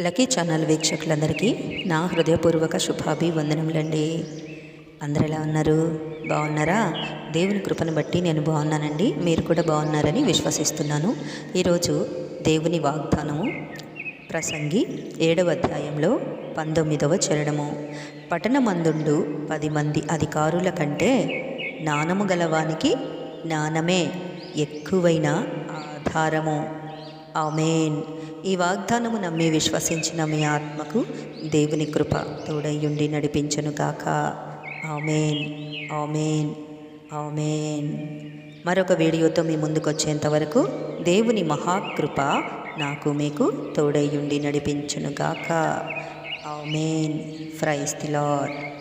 Lucky channel వీక్షకులందరికీ నా హృదయపూర్వక శుభాభివందనములండి. అందరు ఎలా ఉన్నారు? బాగున్నారా? దేవుని కృపను బట్టి నేను బాగున్నానండి. మీరు కూడా బాగున్నారని విశ్వసిస్తున్నాను. ఈరోజు దేవుని వాగ్దానము ప్రసంగి ఏడవ అధ్యాయంలో పంతొమ్మిదవ చరణము. పట్టణమందుండు పది మంది అధికారుల కంటే నానము గలవానికి జ్ఞానమే ఎక్కువైన ఆధారము. ఆమెన్. ఈ వాగ్దానము నమ్మి విశ్వసించిన మీ ఆత్మకు దేవుని కృప తోడయ్యుండి నడిపించను గాక. ఆమెన్. ఆమెన్. ఆమెన్. మరొక వీడియోతో మీ ముందుకు వరకు దేవుని మహాకృప నాకు మీకు తోడయ్యుండి నడిపించును గాక. ఆమెన్. Praise the lord.